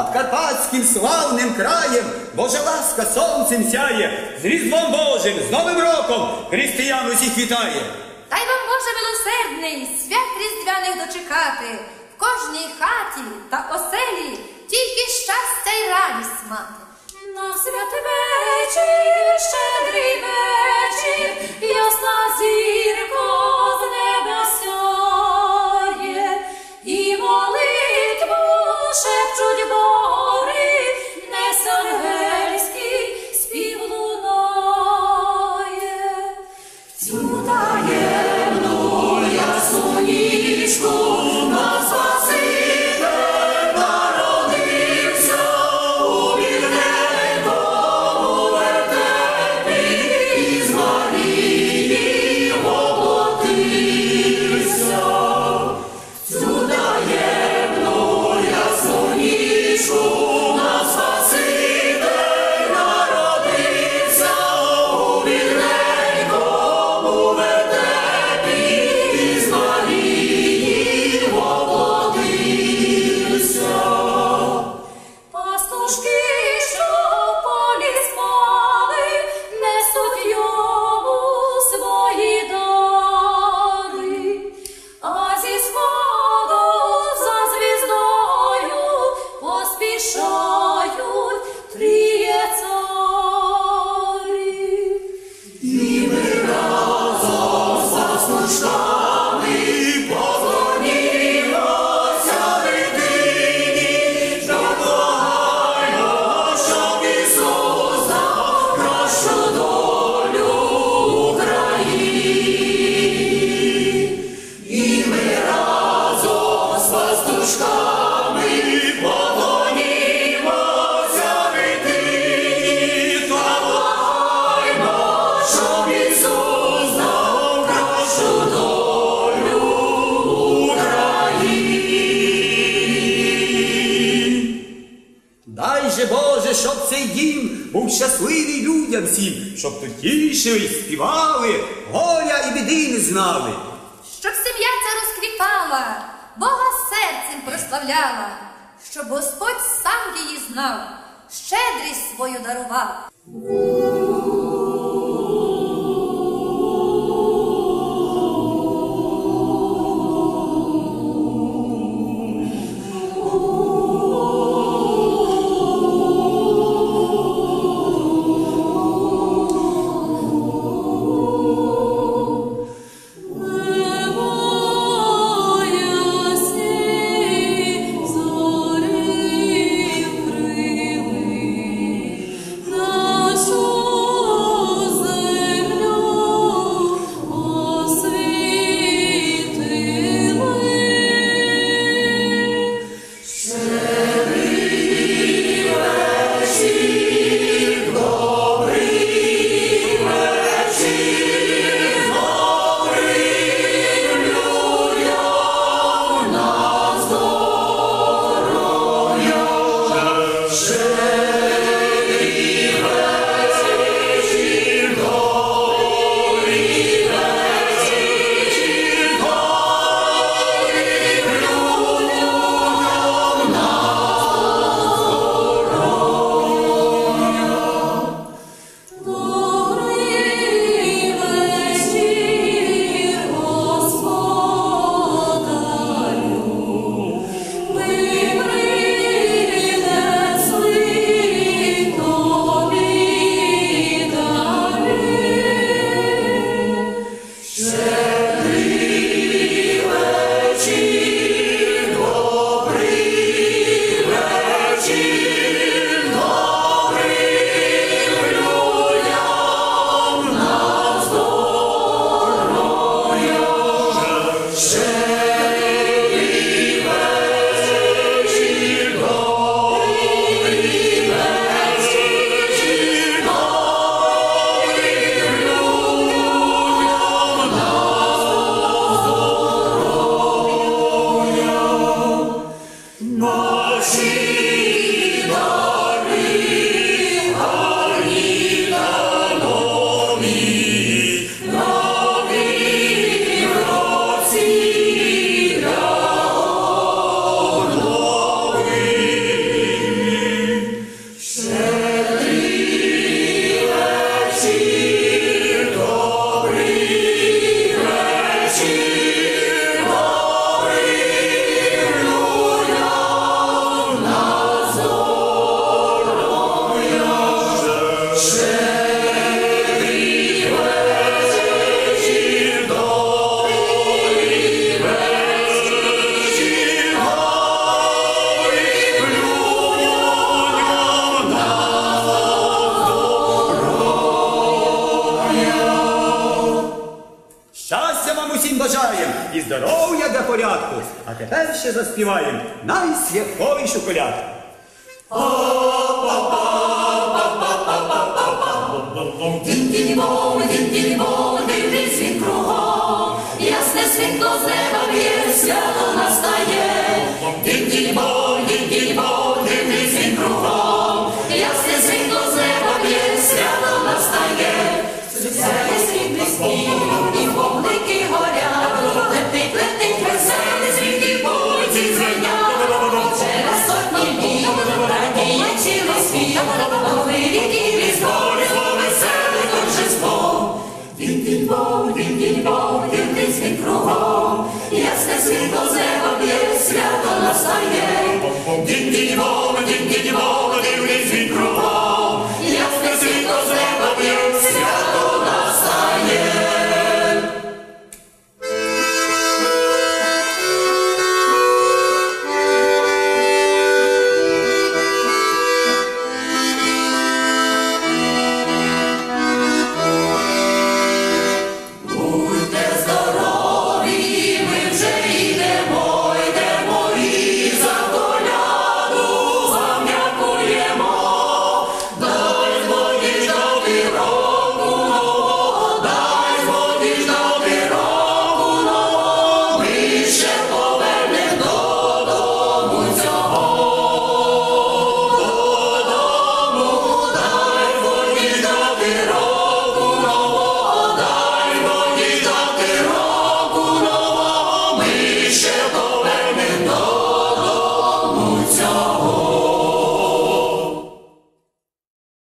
над карпатським славним краєм Божа ласка сонцем сяє, з різдвом Божим, з Новим роком християн усіх вітає. Та й вам, Боже милосердний, свят різдвяних дочекати, в кожній хаті та оселі тільки щастя й радість мати. На святвечір був щасливий людям всім, щоб тут й співали, горя і біди не знали. Щоб сім'я ця розквітала, Бога серцем прославляла, щоб Господь сам її знав, щедрість свою дарував. І здоров'я для порядку. А тепер ще заспіваємо найсвятковішу колядку. Дінь-дінь-бо, дінь-дінь-бо, дивний світ кругом, ясне світло з неба б'є, свято настає. Дінь-дінь-бо, nossa